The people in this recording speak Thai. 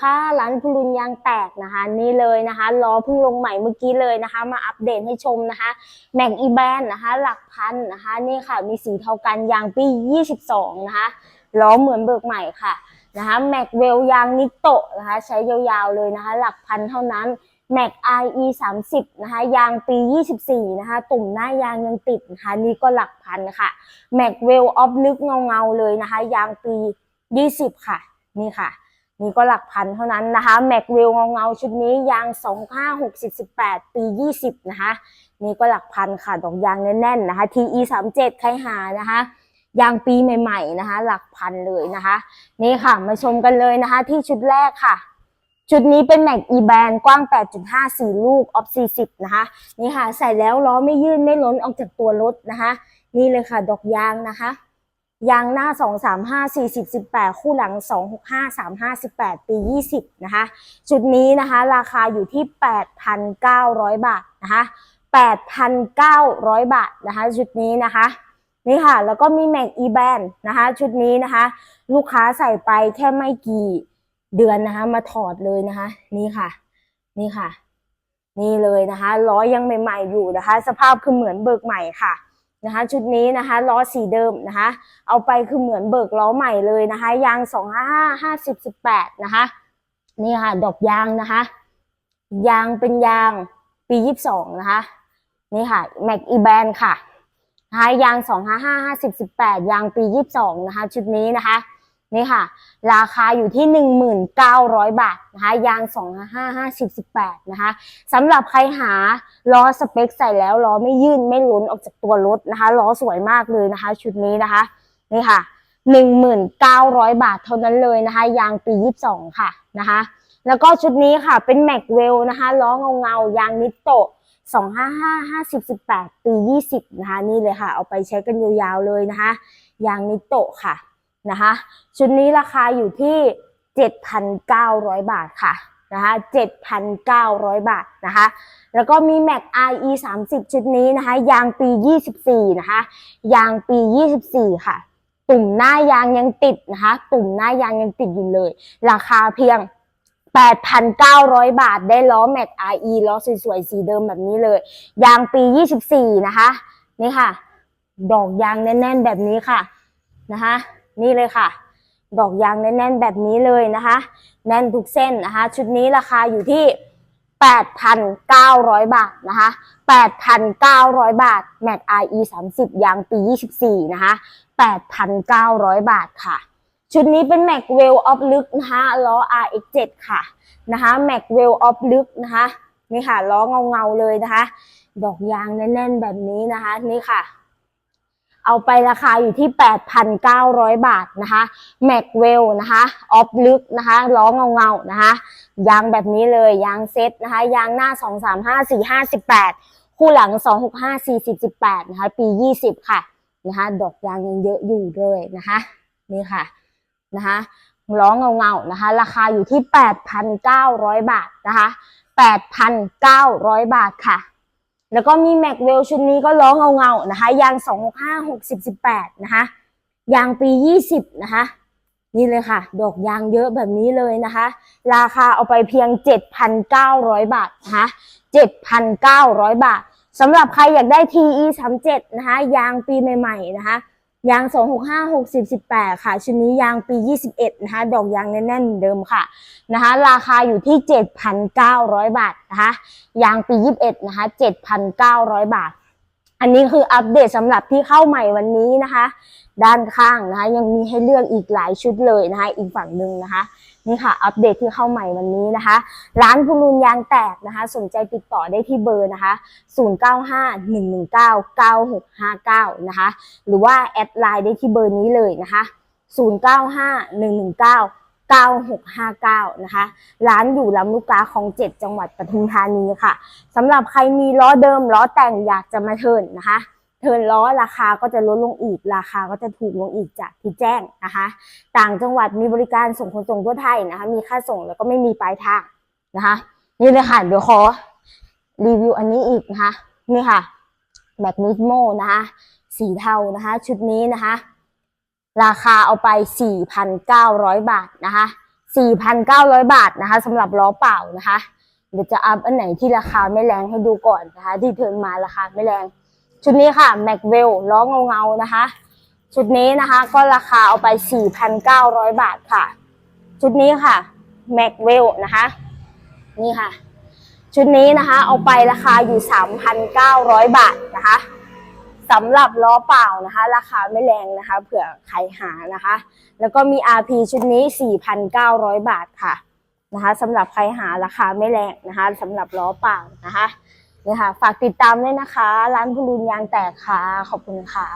ค่ะร้านพลุนยางแตกนะคะ นี่เลยนะคะล้อเพิ่งลงใหม่เมื่อกี้เลยนะคะ มาอัปเดตให้ชมนะคะแม็กอีแบนนะคะ หลักพันนะคะ นี่ค่ะมีสีเท่ากันยางปี 22 นะคะล้อเหมือนเบิกใหม่ค่ะนะคะแม็กเวลยางนิโตะนะคะ ใช้ยาวๆเลยนะคะ หลักพันเท่านั้นแม็ก IE 30นะคะยางปี 24 นะคะ ตุ่มหน้ายางยังติดนะคะนี่ก็หลักพันค่ะแม็กเวลออฟลึกเงาๆเลยนะคะ ยางปี 20 ค่ะ นี่ค่ะ นี่ก็หลักพันเท่านั้นนะคะแม็กวิลเงาเงาชุดนี้ยาง 25 60 18 ปี 20 นะคะ นี่ก็หลักพันค่ะ ดอกยางแน่นๆนะคะ TE 37ใครหานะคะยางปีใหม่ๆนะคะ หลักพันเลยนะคะ นี่ค่ะมาชมกันเลยนะคะ ที่ชุดแรกค่ะ ชุดนี้เป็นแม็กอีแบนกว้าง 8.5 4 ลูกออฟ40 นะคะ นี่ค่ะ ใส่แล้วล้อไม่ยื่นไม่ล้นออกจากตัวรถนะคะ นี่เลยค่ะ ดอกยางนะคะ ยางหน้า 2 3 5 40 18 คู่หลัง 2 6 5 3 5 18 ปี 20 นะคะ ชุดนี้นะคะราคาอยู่ที่ 8,900 บาทนะคะ8,900 บาทนะคะ ชุดนี้นะคะ นี่ค่ะ แล้วก็มีแม็กอีแบนนะคะ ชุดนี้นะคะ ลูกค้าใส่ไปแค่ไม่กี่เดือนนะคะ มาถอดเลยนะคะ นี่ค่ะ นี่ค่ะ นี่เลยนะคะล้อยังใหม่ ๆ อยู่นะคะ สภาพคือเหมือนเบิกใหม่ค่ะ นะคะชุดนี้นะคะล้อสีเดิมนะคะเอาไปคือเหมือนเบิกล้อใหม่เลยนะคะยาง255 50 18นะคะนี่ค่ะดอกยางนะคะยางเป็นยางปี 22 นะคะนี่ค่ะแม็กอีแบนค่ะนะคะยาง255 50 18 ยางปี 22 นะคะชุดนี้นะคะ นี่ค่ะ ราคาอยู่ที่ 1,900 บาทนะคะยาง 255 0 18 นะคะสำหรับใครหาล้อสเปคใส่แล้วล้อไม่ยื่นไม่ล้นออกจากตัวรถนะคะล้อสวยมากเลยนะคะ ชุดนี้นะคะนี่ค่ะ 1,900 บาทเท่านั้นเลยนะคะ ยางปี 22 ค่ะนะคะแล้วก็ชุดนี้ค่ะเป็นแม็กเวลนะคะล้อเงาเงายางนิตโตะ255 50 18ปี20นะคะนี่เลยค่ะ เอาไปใช้กันยาวๆเลยนะคะ ยางนิโตะค่ะ นะคะ ชุดนี้ราคาอยู่ที่ 7,900 บาทค่ะนะคะ7,900 บาทนะคะ แล้วก็มี Mac RE 30 ชุดนี้นะคะ ยางปี 24 นะคะ ยางปี 24 ค่ะ ตุ่มหน้ายางยังติดนะคะ ตุ่มหน้ายางยังติดอยู่เลย ราคาเพียง 8,900 บาท ได้ล้อ Mac RE ล้อสวยๆ สีเดิมแบบนี้เลย ยางปี 24 นะคะ นี่ค่ะ ดอกยางแน่นๆ แบบนี้ค่ะ นะคะ นี่เลยค่ะ ดอกยางแน่นๆแบบนี้เลยนะคะ แน่นทุกเส้นนะคะ ชุดนี้ราคาอยู่ที่ 8,900 บาทนะคะ 8,900 บาท Mac RE 30ยางปี 24 นะคะ 8,900 บาทค่ะ ชุดนี้เป็น Mac Well of ลึกนะคะล้อ RX7 ค่ะนะคะ Mac Well of ลึกนะคะนี่ค่ะล้อเงาๆเลยนะคะ ดอกยางแน่นๆแบบนี้นะคะ นี่ค่ะ เอาไปราคาอยู่ที่ 8,900 บาทนะคะแม็กเวลนะคะออฟลึกนะคะล้อเงาๆนะคะยางแบบนี้เลยยางเซ็ตนะคะยางหน้า 2 3 5 4 5 18 คู่หลัง 2 6 5 4 0 18นะคะปี 20 ค่ะนะคะดอกยางยังเยอะอยู่เลยนะคะนี่ค่ะนะคะล้อเงาๆนะคะ ราคาอยู่ที่ 8,900 บาทนะคะ8,900 บาทค่ะ แล้วก็มีแม็กเวลชุดนี้ก็ล้อเงาๆนะคะยาง265 60 18นะคะยางปี20นะคะนี่เลยค่ะ ดอกยางเยอะแบบนี้เลยนะคะ ราคาเอาไปเพียง 7,900 บาทนะคะ7,900 บาทสำหรับใครอยากได้ TE 37 นะคะ ยางปีใหม่ ๆ นะคะ ยาง 265 60 18 ค่ะ ชุดนี้ยางปี 21 นะคะ ดอกยางแน่นๆเดิมค่ะนะคะ ราคาอยู่ที่ 7,900 บาทนะคะ ยางปี 21 นะคะ 7,900 บาท อันนี้คืออัปเดตสำหรับที่เข้าใหม่วันนี้นะคะ ด้านข้างนะคะ ยังมีให้เลือกอีกหลายชุดเลยนะคะ อีกฝั่งหนึ่งนะคะ นี่ค่ะ อัปเดตที่เข้าใหม่วันนี้นะคะ ร้านพูรุนยางแตกนะคะ สนใจติดต่อได้ที่เบอร์นะคะ 0951199659 นะคะ หรือว่าแอดไลน์ได้ที่เบอร์นี้เลยนะคะ 095119 9659 นะคะ ร้านอยู่ลำลูกกาของ7 จังหวัดปทุมธานีค่ะสำหรับใครมีล้อเดิมล้อแต่งอยากจะมาเทินนะคะ เทิร์นล้อราคาก็จะลดลงอีก ราคาก็จะถูกลงอีกจากที่แจ้งนะคะ ต่างจังหวัดมีบริการส่งขนส่งทั่วไทยนะคะ มีค่าส่งแล้วก็ไม่มีปลายทางนะคะ นี่เลยค่ะเดี๋ยวขอรีวิวอันนี้อีกนะคะ นี่ค่ะแบบนิสโมนะคะสีเทานะคะ ชุดนี้นะคะ ราคาเอาไป 4,900 บาทนะคะ 4,900 บาทนะคะสำหรับล้อเปล่านะคะ เดี๋ยวจะอัพอันไหนที่ราคาไม่แรงให้ดูก่อนนะคะ ที่เทิร์นมาราคาไม่แรง ชุดนี้ค่ะแม็กเวลล้อเงาเงาๆนะคะ ชุดนี้นะคะก็ราคาเอาไป 4,900 บาทค่ะ ชุดนี้ค่ะแม็กเวลนะคะนี่ค่ะ ชุดนี้นะคะเอาไปราคาอยู่ 3,900 บาทนะคะสำหรับล้อเปล่านะคะ ราคาไม่แรงนะคะ เผื่อใครหานะคะ แล้วก็มี RP ชุดนี้ 4,900 บาทค่ะนะคะสำหรับใครหาราคาไม่แรงนะคะสำหรับล้อเปล่านะคะ นี่ค่ะ ฝากติดตามด้วยนะคะ ร้านพลูนยางแตกค่ะ ขอบคุณค่ะ